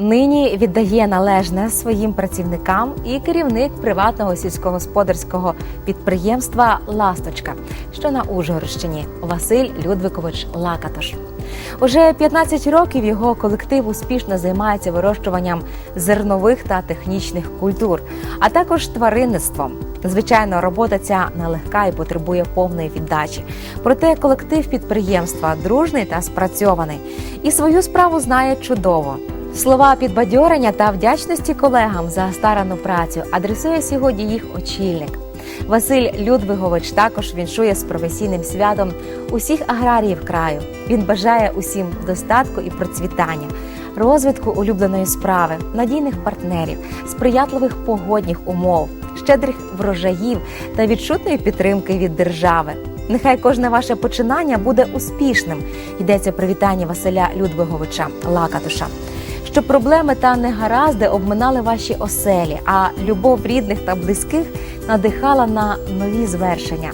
Нині віддає належне своїм працівникам і керівник приватного сільськогосподарського підприємства Ласточка, що на Ужгородщині Василь Людвикович Лакатош. Уже 15 років його колектив успішно займається вирощуванням зернових та технічних культур, а також тваринництвом. Звичайно, робота ця нелегка і потребує повної віддачі. Проте колектив підприємства дружний та спрацьований і свою справу знає чудово. Слова підбадьорення та вдячності колегам за старану працю адресує сьогодні їх очільник. Василь Людвигович також віншує з професійним святом усіх аграріїв краю. Він бажає усім достатку і процвітання, розвитку улюбленої справи, надійних партнерів, сприятливих погодних умов, щедрих врожаїв та відчутної підтримки від держави. Нехай кожне ваше починання буде успішним. Йдеться про вітання Василя Людвиговича Лакатуша. Щоб проблеми та негаразди обминали ваші оселі, а любов рідних та близьких надихала на нові звершення.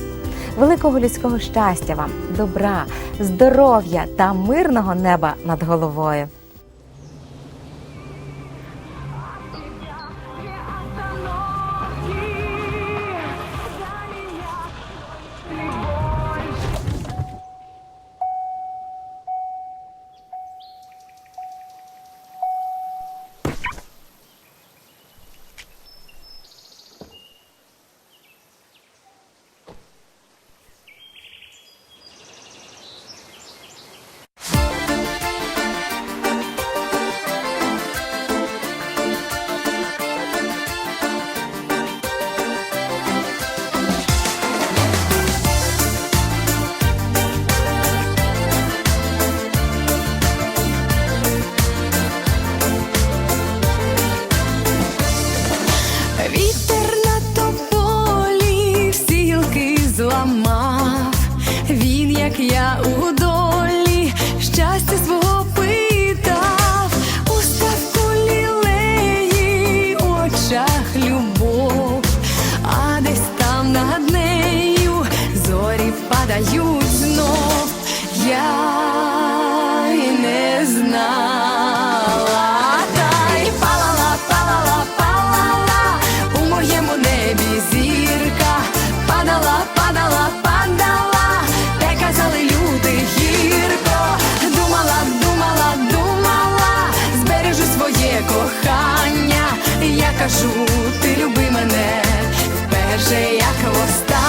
Великого людського щастя вам, добра, здоров'я та мирного неба над головою. Як я у долі, щастя свого кажу, ти люби мене вперше, як востаннє.